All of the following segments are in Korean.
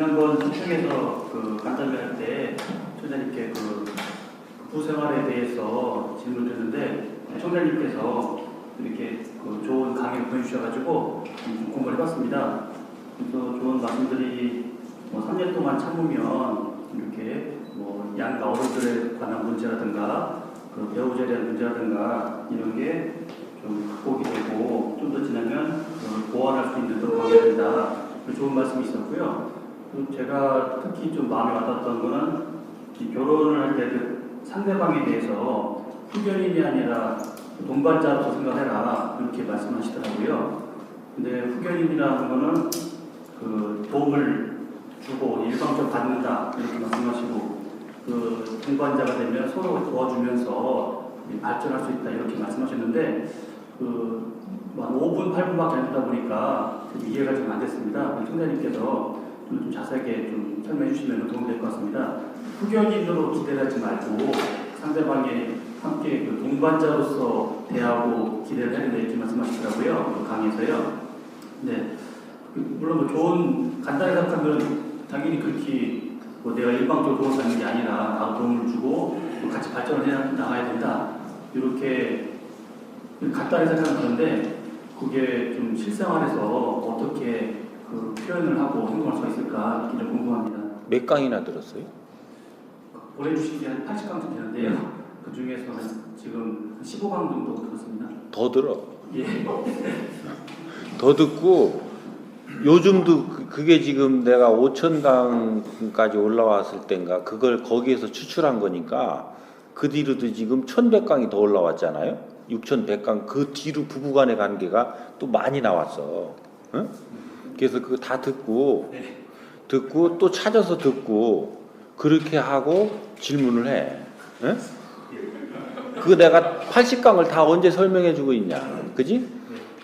지난번 시청에서 그 간담회 할때 총장님께 그 부생활에 대해서 질문을 드렸는데 총장님께서 이렇게 그 좋은 강의를 보내주셔가지고 좀 공부를 해봤습니다. 그래서 좋은 말씀들이 뭐 3년 동안 참으면 이렇게 뭐 양가 어른들에 관한 문제라든가 그 배우자에 대한 문제라든가 이런 게 좀 극복이 되고 좀 더 지나면 보완할 수 있는 그런 관계가 된다. 그 좋은 말씀이 있었고요. 제가 특히 좀 마음에 와닿았던 거는 이 결혼을 할 때 그 상대방에 대해서 후견인이 아니라 동반자로서 생각해라 이렇게 말씀하시더라고요. 근데 후견인이라는 거는 그 도움을 주고 일방적 받는다 이렇게 말씀하시고 그 동반자가 되면 서로 도와주면서 발전할 수 있다 이렇게 말씀하셨는데 그한 5분 8분밖에 안 되다 보니까 좀 이해가 좀 안 됐습니다. 총장님께서 좀, 좀 자세하게 좀 설명해 주시면 도움이 될 것 같습니다. 후견인으로 기대하지 말고 상대방의 함께 그 동반자로서 대하고 기대를 된다 이렇게 말씀하시더라고요. 그 강의에서요. 네. 그 물론 뭐 좋은 간단히 생각하면 당연히 그렇게 뭐 내가 일방적으로 도움을 받는 게 아니라 나도 도움을 주고 또 같이 발전을 해 나가야 된다. 이렇게 간단히 생각하는 그런데 그게 좀 실생활에서 어떻게 그 표현을 하고 행동할 수가 있을까 좀 궁금합니다. 몇 강이나 들었어요? 보내주신 게 한 80강 정도 되는데요. 그 중에서 한 지금 15강 정도 들었습니다. 더 들어. 예. 더 듣고 요즘도 그- 그게 지금 내가 5천 강까지 올라왔을 땐가 그걸 거기에서 추출한 거니까 그 뒤로도 지금 1100강이 더 올라왔잖아요. 6100강 그 뒤로 부부간의 관계가 또 많이 나왔어. 응? 그래서 그거 다 듣고 네. 듣고 또 찾아서 듣고 그렇게 하고 질문을 해. 응? 그거 내가 80강을 다 언제 설명해 주고 있냐. 그지?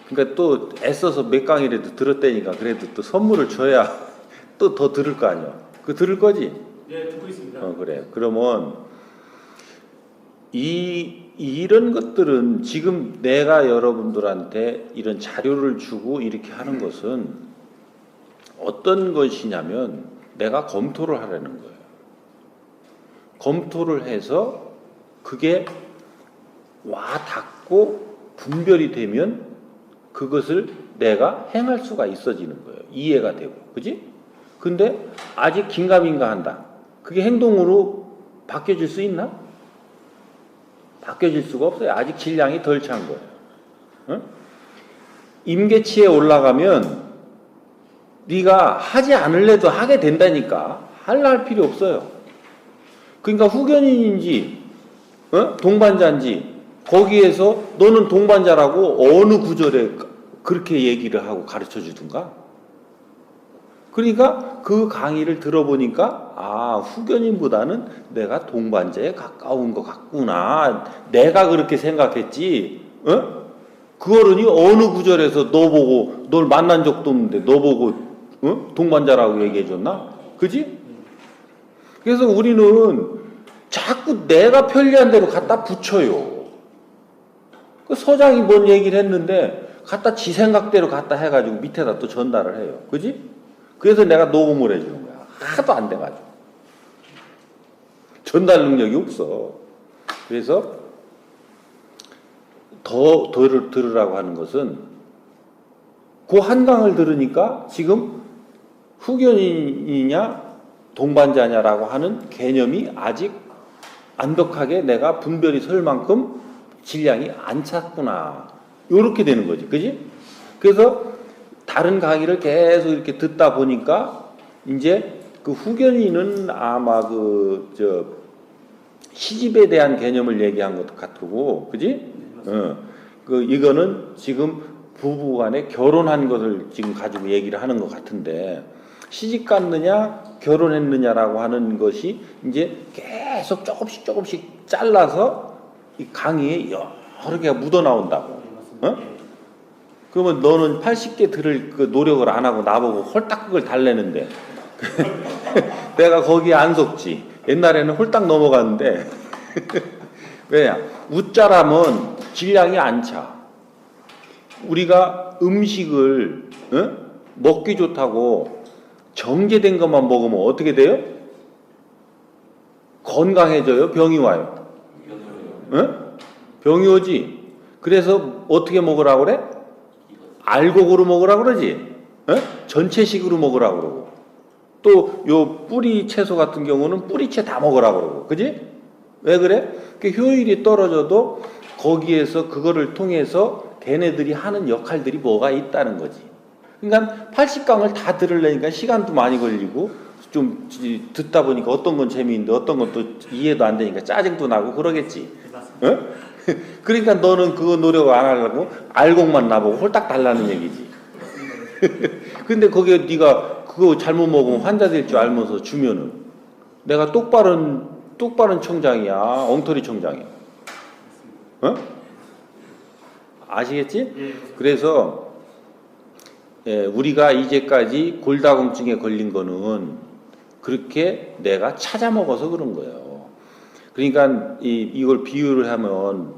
그러니까 또 애써서 몇 강이라도 들었다니까 그래도 또 선물을 줘야 또 더 들을 거 아니야. 그 들을 거지? 네, 듣고 있습니다. 어 그래. 그러면 이 이런 것들은 지금 내가 여러분들한테 이런 자료를 주고 이렇게 하는 것은 어떤 것이냐면 내가 검토를 하라는 거예요. 검토를 해서 그게 와 닿고 분별이 되면 그것을 내가 행할 수가 있어지는 거예요. 이해가 되고. 그지? 근데 아직 긴가민가 한다. 그게 행동으로 바뀌어질 수 있나? 바뀌어질 수가 없어요. 아직 질량이 덜 찬 거예요. 응? 임계치에 올라가면 네가 하지 않을래도 하게 된다니까. 할라 할 필요 없어요. 그러니까 후견인인지 어? 동반자인지 거기에서 너는 동반자라고 어느 구절에 그렇게 얘기를 하고 가르쳐 주든가. 그러니까 그 강의를 들어보니까 아 후견인보다는 내가 동반자에 가까운 것 같구나. 내가 그렇게 생각했지. 어? 그 어른이 어느 구절에서 너 보고 널 만난 적도 없는데 너 보고 어? 동반자라고 얘기해 줬나? 그지? 그래서 우리는 자꾸 내가 편리한 대로 갖다 붙여요. 그 서장이 뭔 얘기를 했는데 갖다 지 생각대로 갖다 해가지고 밑에다 또 전달을 해요. 그지? 그래서 내가 녹음을 해주는 거야. 하도 안 돼가지고. 전달 능력이 없어. 그래서 더 들, 들으라고 하는 것은 그 한강을 들으니까 지금 후견인이냐 동반자냐라고 하는 개념이 아직 완벽하게 내가 분별이 설 만큼 질량이 안 찼구나. 요렇게 되는 거지. 그지? 그래서 다른 강의를 계속 이렇게 듣다 보니까 이제 그 후견인은 아마 그 저 시집에 대한 개념을 얘기한 것 같고, 그지? 어, 그 이거는 지금 부부 간에 결혼한 것을 지금 가지고 얘기를 하는 것 같은데 시집 갔느냐 결혼했느냐라고 하는 것이 이제 계속 조금씩 조금씩 잘라서 이 강의에 여러 개가 묻어 나온다고. 어? 그러면 너는 80개 들을 그 노력을 안 하고 나보고 홀딱 그걸 달래는데 내가 거기에 안 속지. 옛날에는 홀딱 넘어갔는데 왜냐? 웃자라면 질량이 안 차. 우리가 음식을 어? 먹기 좋다고 정제된 것만 먹으면 어떻게 돼요? 건강해져요? 병이 와요? 응? 병이 오지. 그래서 어떻게 먹으라고 그래? 알곡으로 먹으라고 그러지. 응? 전체식으로 먹으라고 그러고. 또 요 뿌리 채소 같은 경우는 뿌리채 다 먹으라고 그러고. 그지? 왜 그래? 그 효율이 떨어져도 거기에서 그거를 통해서 걔네들이 하는 역할들이 뭐가 있다는 거지. 그러니까 80강을 다 들으려니까 시간도 많이 걸리고 좀 지- 듣다 보니까 어떤 건 재미있는데 어떤 건 또 이해도 안 되니까 짜증도 나고 그러겠지. 어? 그러니까 너는 그거 노력 안 하려고 알곡만 나보고 홀딱 달라는 얘기지. 근데 거기에 네가 그거 잘못 먹으면 환자 될 줄 알면서 주면은 내가 똑바른 똑바른 청장이야 엉터리 청장이야. 어? 아시겠지? 예, 그래서 예, 우리가 이제까지 골다공증에 걸린 거는 그렇게 내가 찾아 먹어서 그런 거예요. 그러니까 이, 이걸 비유를 하면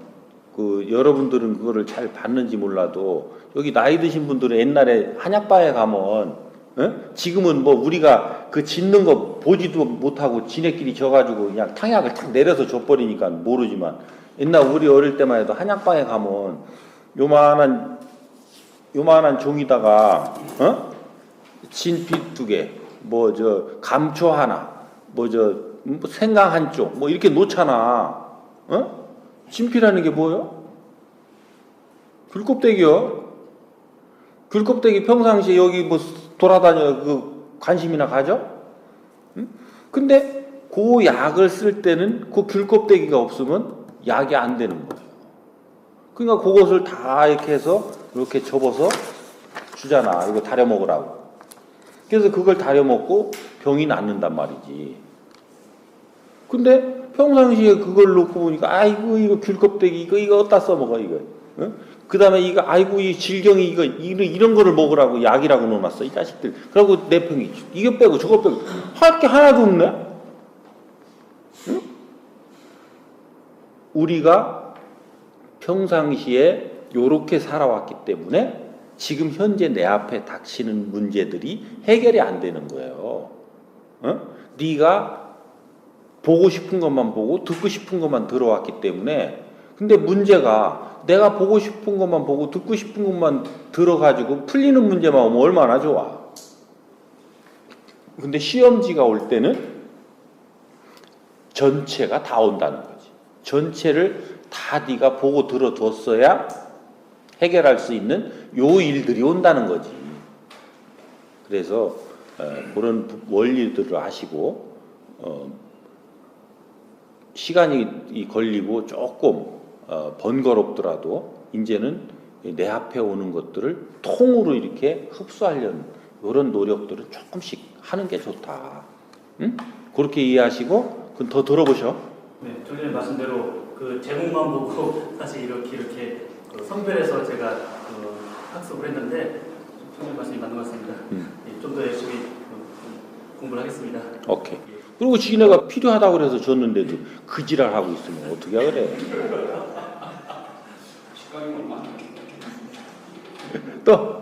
그 여러분들은 그거를 잘 봤는지 몰라도 여기 나이 드신 분들은 옛날에 한약바에 가면 어? 지금은 뭐 우리가 그 짓는 거 보지도 못하고 지네끼리 져가지고 그냥 탕약을 탁 내려서 줘버리니까 모르지만 옛날 우리 어릴 때만 해도 한약방에 가면 요만한 요만한 종이다가 어? 진빛 두 개, 뭐 저 감초 하나, 뭐저 생강 한 쪽, 뭐 이렇게 놓잖아. 어? 진피라는 게 뭐요? 귤껍데기요. 귤껍데기 평상시에 여기 뭐 돌아다녀 그 관심이나 가죠? 응? 근데 그 약을 쓸 때는 그 귤껍데기가 없으면 약이 안 되는 거예요. 그러니까 그것을 다 이렇게 해서 이렇게 접어서 주잖아. 이거 다려 먹으라고. 그래서 그걸 다려 먹고 병이 낫는단 말이지. 근데 평상시에 그걸 놓고 보니까 아이고 이거 귤껍데기 이거 이거 어디다 써먹어 이거. 응? 그 다음에 이거 아이고 이 질경이 이거 이런 이런 거를 먹으라고 약이라고 넣어놨어 이 자식들. 그러고 내 병이 이거 빼고 저거 빼고 할 게 하나도 없네. 응? 우리가 평상시에 요렇게 살아왔기 때문에 지금 현재 내 앞에 닥치는 문제들이 해결이 안 되는 거예요. 어? 네가 보고 싶은 것만 보고 듣고 싶은 것만 들어왔기 때문에 근데 문제가 내가 보고 싶은 것만 보고 듣고 싶은 것만 들어가지고 풀리는 문제만 오면 얼마나 좋아. 근데 시험지가 올 때는 전체가 다 온다는 거지. 전체를 다 네가 보고 들어뒀어야 해결할 수 있는 요 일들이 온다는 거지. 그래서 어, 그런 부- 원리들을 아시고 어, 시간이 이 걸리고 조금 어, 번거롭더라도 이제는 내 앞에 오는 것들을 통으로 이렇게 흡수하려는 이런 노력들을 조금씩 하는 게 좋다. 응? 그렇게 이해하시고 그럼 더 들어보셔. 네, 전에 말씀대로 그 제목만 보고 사실 이렇게 이렇게 그 성별에서 제가 그 학습을 했는데 총님 말씀이 맞는 것 같습니다. 음. 예, 좀더 열심히 그, 공부를 하겠습니다. 오케이. 그리고 지네가 필요하다고 그래서 줬는데도 그 지랄 하고 있으면 어떻게 그래? 또